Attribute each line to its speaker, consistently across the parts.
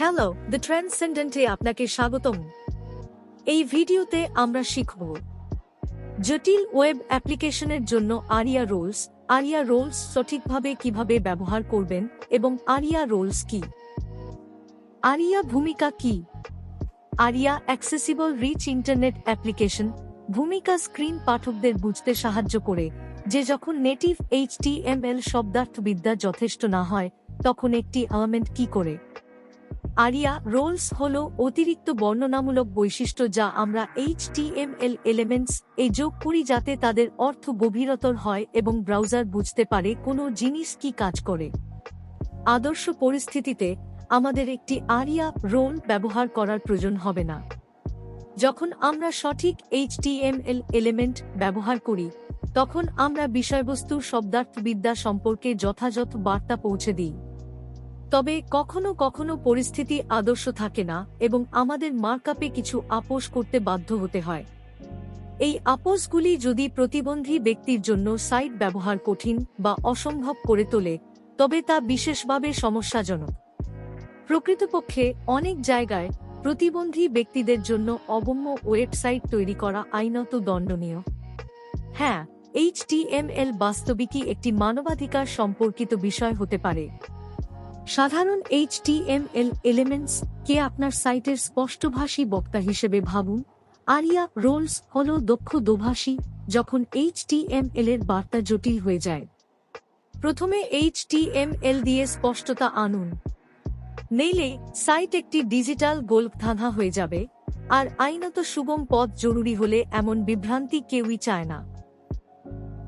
Speaker 1: Hello the ট্রান্সেন্ডেন্টে আপনাকে স্বাগতম। এই ভিডিওতে আমরা শিখব জটিল ওয়েব অ্যাপ্লিকেশনের জন্য আরিয়া রোলস আরিয়া রোলস সঠিকভাবে কীভাবে ব্যবহার করবেন এবং আরিয়া রোলস কি? আরিয়া ভূমিকা কি? ARIA accessible rich internet application ভূমিকা স্ক্রিন পাঠকদের বুঝতে সাহায্য করে, যে যখন নেটিভ এইচটিএমএল শব্দার্থবিদ্যা যথেষ্ট না হয়, তখন একটি এলিমেন্ট কি করে? আরিয়া রোলস হল অতিরিক্ত বর্ণনামূলক বৈশিষ্ট্য যা আমরা এইচটিএমএল এলিমেন্টস এ যোগ করি যাতে তাদের অর্থ গভীরতর হয় এবং ব্রাউজার বুঝতে পারে কোনো জিনিস কি কাজ করে। আদর্শ পরিস্থিতিতে আমাদের একটি আরিয়া রোল ব্যবহার করার প্রয়োজন হবে না। যখন আমরা সঠিক এইচটিএমএল এলিমেন্ট ব্যবহার করি, তখন আমরা বিষয়বস্তুর শব্দার্থবিদ্যা সম্পর্কে যথাযথ বার্তা পৌঁছে দিই। তবে কখনো কখনো পরিস্থিতি আদর্শ থাকে না এবং আমাদের মার্কআপে কিছু আপোষ করতে বাধ্য হতে হয়। এই আপোষগুলি যদি প্রতিবন্ধী ব্যক্তির জন্য সাইট ব্যবহার কঠিন বা অসম্ভব করে তোলে, তবে তা বিশেষভাবে সমস্যাজনক। প্রকৃতপক্ষে, অনেক জায়গায় প্রতিবন্ধী ব্যক্তিদের জন্য অগম্য ওয়েবসাইট তৈরি করা আইনত দণ্ডনীয়। হ্যাঁ এইচটিএমএল বাস্তবিকই একটি মানবাধিকার সম্পর্কিত বিষয় হতে পারে। সাধারণ এইচ এইচটিএমএল এলিমেন্টস কে আপনার সাইটের স্পষ্টভাষী বক্তা হিসেবে ভাবুন। আরিয়া রোলস হল দক্ষ দোভাষী যখন এইচটিএমএল এর বার্তা জটিল হয়ে যায়। প্রথমে এইচটিএমএল দিয়ে স্পষ্টতা আনুন। নেইলে সাইট একটি ডিজিটাল গোলকধাঁধা হয়ে যাবে, আর আইনত সুগম পথ জরুরি হলে এমন বিভ্রান্তি কেউই চায় না।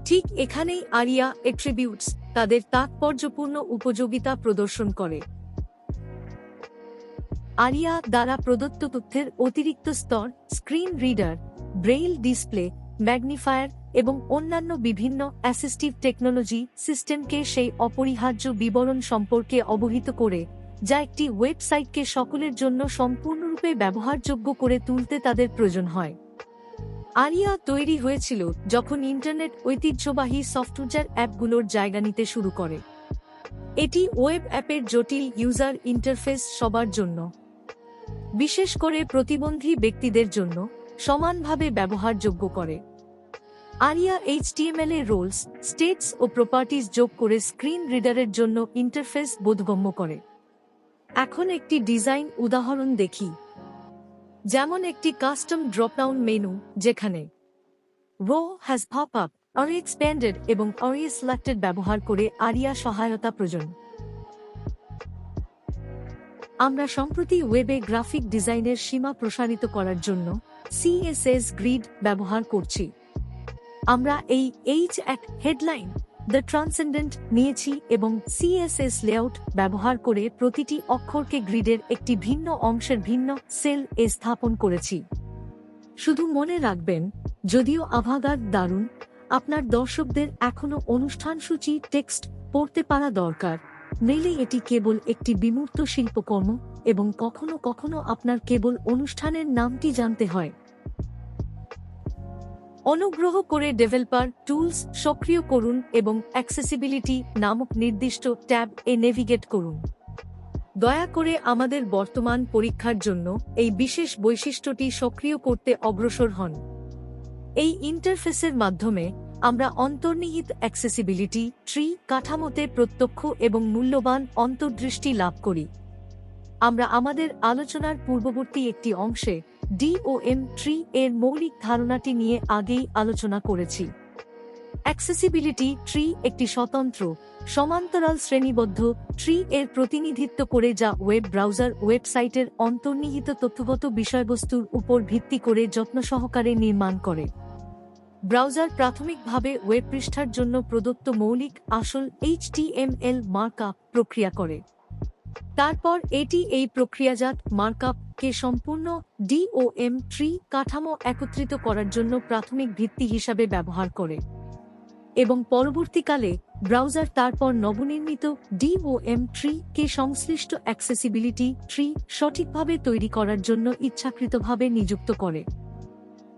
Speaker 1: ঠিক এখানেই আরিয়া এট্রিবিউটস তাদের তাৎপর্যপূর্ণ উপযোগিতা প্রদর্শন করে। আরিয়া দ্বারা প্রদত্ত তথ্যের অতিরিক্ত স্তর screen reader braille display magnifier এবং অন্যান্য বিভিন্ন অ্যাসিস্টিভ টেকনোলজি সিস্টেমকে সেই অপরিহার্য বিবরণ সম্পর্কে অবহিত করে যা একটি ওয়েবসাইটকে সকলের জন্য সম্পূর্ণরূপে ব্যবহারযোগ্য করে তুলতে তাদের প্রয়োজন হয়। আরিয়া তৈরি হয়েছিল যখন ইন্টারনেট ঐতিহ্যবাহী সফটওয়্যার অ্যাপগুলোর জায়গা নিতে শুরু করে। এটি ওয়েব অ্যাপের জটিল ইউজার ইন্টারফেস সবার জন্য। বিশেষ করে প্রতিবন্ধী ব্যক্তিদের জন্য সমানভাবে ব্যবহারযোগ্য করে। আরিয়া এইচটিএমএল এর রোলস, স্টেটস ও প্রপার্টিজ যোগ করে স্ক্রিন রিডারের জন্য ইন্টারফেস বোধগম্য করে। এখন একটি ডিজাইন উদাহরণ দেখি। যেমন একটি কাস্টম ড্রপডাউন মেনু, যেখানে row has pop up aria expanded এবং অরি সিলেক্টেড ব্যবহার করে আরিয়া সহায়তা প্রয়োজন। আমরা সম্প্রতি ওয়েবে গ্রাফিক ডিজাইনের সীমা প্রসারিত করার জন্য সিএসএস গ্রিড ব্যবহার করছি। আমরা এই এইচ এক হেডলাইন দ্য ট্রান্সেন্ডেন্ট নিয়েছি এবং সিএসএস লেআউট ব্যবহার করে প্রতিটি অক্ষরকে গ্রিডের একটি ভিন্ন অংশের ভিন্ন সেল এ স্থাপন করেছি। শুধু মনে রাখবেন, যদিও আভাগার দারুণ, আপনার দর্শকদের এখনও অনুষ্ঠান সূচি টেক্সট পড়তে পারা দরকার। নইলে এটি কেবল একটি বিমূর্ত শিল্পকর্ম এবং কখনো কখনো আপনার কেবল অনুষ্ঠানের নামটি জানতে হয়। অনুগ্রহ করে ডেভেলপার টুলস সক্রিয় করুন এবং অ্যাক্সেসিবিলিটি নামক নির্দিষ্ট ট্যাব এ নেভিগেট করুন। দয়া করে আমাদের বর্তমান পরীক্ষার জন্য এই বিশেষ বৈশিষ্ট্যটি সক্রিয় করতে অগ্রসর হন। এই ইন্টারফেসের মাধ্যমে আমরা অন্তর্নিহিত অ্যাক্সেসিবিলিটি ট্রি কাঠামোতে প্রত্যক্ষ এবং মূল্যবান অন্তর্দৃষ্টি লাভ করি। আমরা আমাদের আলোচনার পূর্ববর্তী একটি অংশে ডিওএম ট্রি এর মৌলিক ধারণাটি নিয়ে আগেই আলোচনা করেছি। অ্যাক্সেসিবিলিটি ট্রি একটি স্বতন্ত্র, সমান্তরাল শ্রেণীবদ্ধ ট্রি এর প্রতিনিধিত্ব করে যা ওয়েব ব্রাউজার ওয়েবসাইটের অন্তর্নিহিত তথ্যগত বিষয়বস্তুর উপর ভিত্তি করে যত্ন সহকারে নির্মাণ করে। ব্রাউজার প্রাথমিকভাবে ওয়েব পৃষ্ঠার জন্য প্রদত্ত মৌলিক, আসল এইচটিএমএল মার্কআপ প্রক্রিয়া করে। তারপর এটি এই প্রক্রিয়াজাত মার্কআপ কে সম্পূর্ণ ডিওএম ট্রি কাঠামো একত্রিত করার জন্য প্রাথমিক ভিত্তি হিসাবে ব্যবহার করে। এবং পরবর্তীকালে ব্রাউজার তারপর নবনির্মিত ডিওএম ট্রি কে সংশ্লিষ্ট অ্যাক্সেসিবিলিটি ট্রি সঠিকভাবে তৈরি করার জন্য ইচ্ছাকৃতভাবে নিযুক্ত করে।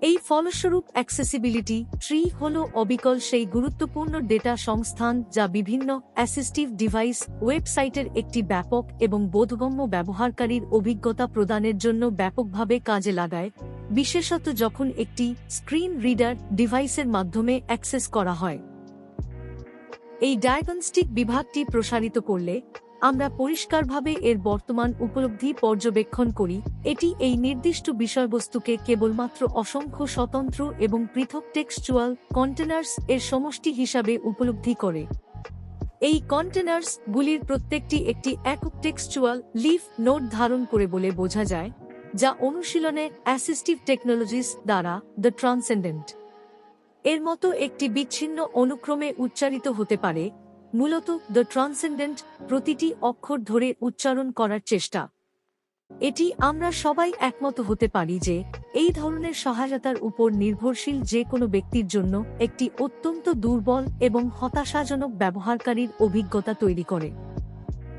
Speaker 1: এই ফলস্বরূপ অ্যাক্সেসিবিলিটি ট্রি হল অবিকল সেই গুরুত্বপূর্ণ ডেটা সংস্থান যা বিভিন্ন অ্যাসিস্টিভ ডিভাইস ওয়েবসাইটের একটি ব্যাপক এবং বোধগম্য ব্যবহারকারীর অভিজ্ঞতা প্রদানের জন্য ব্যাপকভাবে কাজে লাগায়, বিশেষত যখন একটি স্ক্রিন রিডার ডিভাইসের মাধ্যমে অ্যাক্সেস করা হয়। এই ডায়াগনস্টিক বিভাগটি প্রসারিত করলে আমরা পরিষ্কারভাবে এর বর্তমান উপলব্ধি পর্যবেক্ষণ করি, এটি এই নির্দিষ্ট বিষয়বস্তুকে কেবলমাত্র অসংখ্য স্বতন্ত্র এবং পৃথক টেক্সচুয়াল কন্টেনার্স এর সমষ্টি হিসাবে উপলব্ধি করে। এই কন্টেনার্স গুলির প্রত্যেকটি একটি একক টেক্সচুয়াল লিফ নোট ধারণ করে বলে বোঝা যায়, যা অনুশীলনে অ্যাসিস্টিভ টেকনোলজিস দ্বারা দ্য ট্রান্সেন্ডেন্ট। এর মতো একটি বিচ্ছিন্ন অনুক্রমে উচ্চারিত হতে পারে মূলত দ্য ট্রান্সেন্ডেন্ট প্রতিটি অক্ষর ধরে উচ্চারণ করার চেষ্টা। এটি আমরা সবাই একমত হতে পারি যে, এই ধরনের সহায়তার উপর নির্ভরশীল যে কোনো ব্যক্তির জন্য একটি অত্যন্ত দুর্বল এবং হতাশাজনক ব্যবহারকারীর অভিজ্ঞতা তৈরি করে।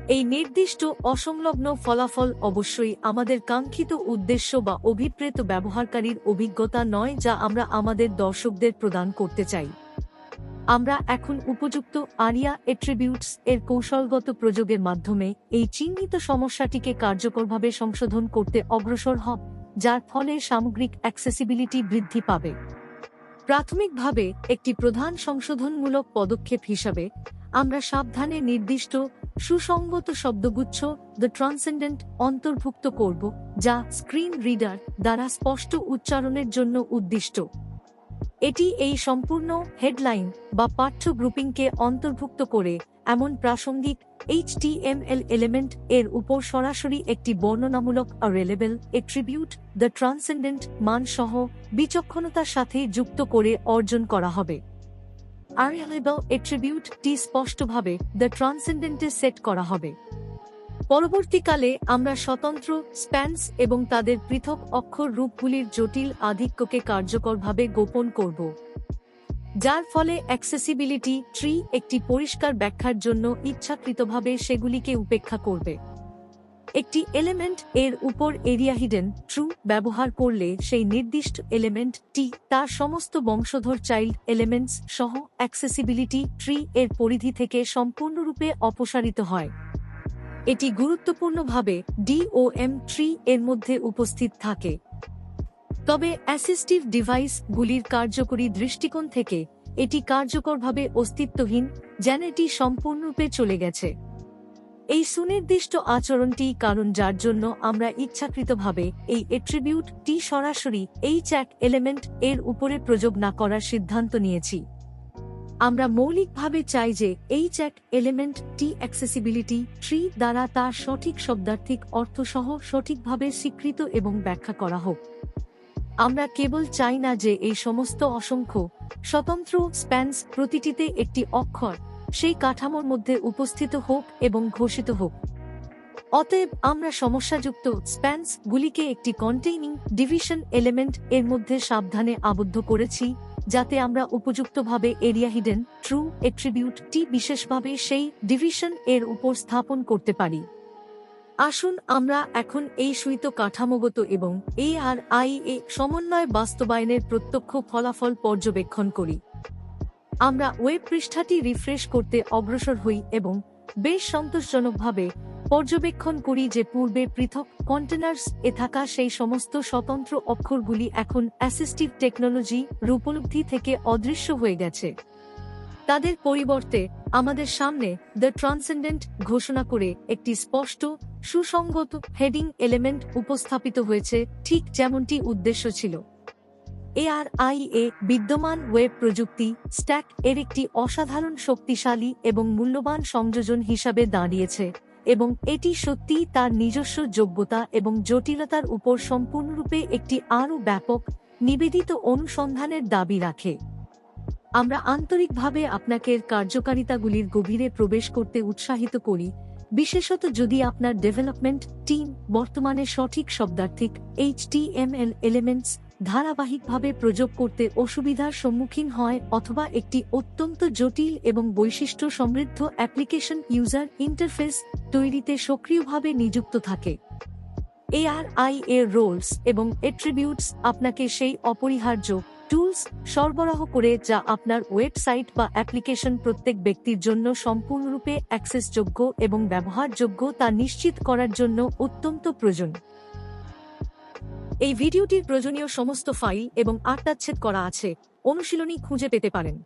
Speaker 1: এই নির্দিষ্ট অসংলগ্ন ফলাফল অবশ্যই আমাদের কাঙ্ক্ষিত উদ্দেশ্য বা অভিপ্রেত ব্যবহারকারীর অভিজ্ঞতা নয় যা আমরা আমাদের দর্শকদের প্রদান করতে চাই। আমরা এখন উপযুক্ত আরিয়া এট্রিবিউটস এর কৌশলগত প্রযোগের মাধ্যমে এই চিহ্নিত সমস্যাটিকে কার্যকরভাবে সংশোধন করতে অগ্রসর হব, যার ফলে সামগ্রিক অ্যাক্সেসিবিলিটি বৃদ্ধি পাবে। প্রাথমিকভাবে, একটি প্রধান সংশোধনমূলক পদক্ষেপ হিসাবে, আমরা সাবধানে নির্দিষ্ট, সুসংগত শব্দগুচ্ছ দ্য ট্রান্সেন্ডেন্ট অন্তর্ভুক্ত করব, যা স্ক্রিন রিডার দ্বারা স্পষ্ট উচ্চারণের জন্য উদ্দিষ্ট। এটি এই সম্পূর্ণ হেডলাইন বা পাঠ্য গ্রুপিংকে অন্তর্ভুক্ত করে এমন প্রাসঙ্গিক এইচটিএমএল এলিমেন্ট এর উপর সরাসরি একটি বর্ণনামূলক রেলেবেল এট্রিবিউট দ্য ট্রান্সেন্ডেন্ট মান সহ বিচক্ষণতার সাথে যুক্ত করে অর্জন করা হবে। আরিয়ালেবল এট্রিবিউটটি স্পষ্টভাবে দ্য ট্রান্সেন্ডেন্টে সেট করা হবে। পরবর্তীকালে, আমরা স্বতন্ত্র, স্প্যান্স এবং তাদের পৃথক অক্ষর রূপগুলির জটিল আধিক্যকে কার্যকরভাবে গোপন করব, যার ফলে অ্যাক্সেসিবিলিটি ট্রি একটি পরিষ্কার ব্যাখ্যার জন্য ইচ্ছাকৃতভাবে সেগুলিকে উপেক্ষা করবে। একটি এলিমেন্ট এর উপর এরিয়া হিডেন ট্রু ব্যবহার করলে সেই নির্দিষ্ট এলিমেন্ট টি তার সমস্ত বংশধর চাইল্ড এলিমেন্টস সহ অ্যাক্সেসিবিলিটি ট্রি এর পরিধি থেকে সম্পূর্ণরূপে অপসারিত হয়। এটি গুরুত্বপূর্ণভাবে ডিওএম ট্রি এর মধ্যে উপস্থিত থাকে। তবে অ্যাসিস্টিভ ডিভাইস গুলির কার্যকরী দৃষ্টিকোণ থেকে এটি কার্যকরভাবে অস্তিত্বহীন, যেন এটি সম্পূর্ণরূপে চলে গেছে। এই সুনির্দিষ্ট আচরণটি কারণ যার জন্য আমরা ইচ্ছাকৃতভাবে এই এট্রিবিউট টি সরাসরি এই চ্যাক এলিমেন্ট এর উপরে প্রযোগ না করার সিদ্ধান্ত নিয়েছি। আমরা মৌলিকভাবে চাই যে এই চ্যাক এলিমেন্ট টি অ্যাক্সেসিবিলিটি ট্রি দ্বারা তার সঠিক শব্দার্থিক অর্থসহ সঠিকভাবে স্বীকৃত এবং ব্যাখ্যা করা হোক। আমরা কেবল চাই না যে এই সমস্ত অসংখ্য, স্বতন্ত্র স্প্যান্স প্রতিটিতে একটি অক্ষর সেই কাঠামোর মধ্যে উপস্থিত হোক এবং ঘোষিত হোক। অতএব আমরা সমস্যাযুক্ত স্প্যান্স গুলিকে একটি কন্টেইনিং ডিভিশন এলিমেন্ট এর মধ্যে সাবধানে আবদ্ধ করেছি যাতে আমরা উপযুক্তভাবে এরিয়া হিডেন, ট্রু এট্রিবিউটটি বিশেষভাবে সেই ডিভিশন এর উপর স্থাপন করতে পারি। আসুন আমরা এখন এই সুইত কাঠামোগত এবং এ আর আই এ সমন্বয় বাস্তবায়নের প্রত্যক্ষ ফলাফল পর্যবেক্ষণ করি। আমরা ওয়েব পৃষ্ঠাটি রিফ্রেশ করতে অগ্রসর হই এবং বেশ সন্তোষজনকভাবে পর্যবেক্ষণ করি যে পূর্বে পৃথক কন্টেনার্স এ থাকা সেই সমস্ত স্বতন্ত্র অক্ষরগুলি এখন অ্যাসিস্টিভ টেকনোলজি রূপলব্ধি থেকে অদৃশ্য হয়ে গেছে। তাদের পরিবর্তে আমাদের সামনে দ্য ট্রান্সেন্ডেন্ট ঘোষণা করে একটি স্পষ্ট, সুসংগত হেডিং এলিমেন্ট উপস্থাপিত হয়েছে, ঠিক যেমনটি উদ্দেশ্য ছিল। এ বিদ্যমান ওয়েব প্রযুক্তি স্ট্যাক এর একটি অসাধারণ শক্তিশালী এবং মূল্যবান সংযোজন হিসাবে দাঁড়িয়েছে। এবং এটি সত্যিই তার নিজস্ব যোগ্যতা এবং জটিলতার উপর সম্পূর্ণরূপে একটি আরও ব্যাপক, নিবেদিত অনুসন্ধানের দাবি রাখে। আমরা আন্তরিকভাবে আপনাকে কার্যকারিতাগুলির গভীরে প্রবেশ করতে উৎসাহিত করি, বিশেষত যদি আপনার ডেভেলপমেন্ট টিম বর্তমানে সঠিক শব্দার্থিক H T M HTML elements ধারাবাহিকভাবে প্রযোগ করতে অসুবিধার সম্মুখীন হয় অথবা একটি অত্যন্ত জটিল এবং বৈশিষ্ট্য সমৃদ্ধ অ্যাপ্লিকেশন ইউজার ইন্টারফেস তৈরিতে সক্রিয়ভাবে নিযুক্ত থাকে। এআরআই এর রোলস এবং এট্রিবিউটস আপনাকে সেই অপরিহার্য টুলস সরবরাহ করে যা আপনার ওয়েবসাইট বা অ্যাপ্লিকেশন প্রত্যেক ব্যক্তির জন্য সম্পূর্ণরূপে অ্যাক্সেসযোগ্য এবং ব্যবহারযোগ্য তা নিশ্চিত করার জন্য অত্যন্ত প্রয়োজন। এই ভিডিওটির প্রয়োজনীয় সমস্ত ফাইল এবং আটটাচ্ছেদ করা আছে। অনুশীলনী খুঁজে পেতে পারেন।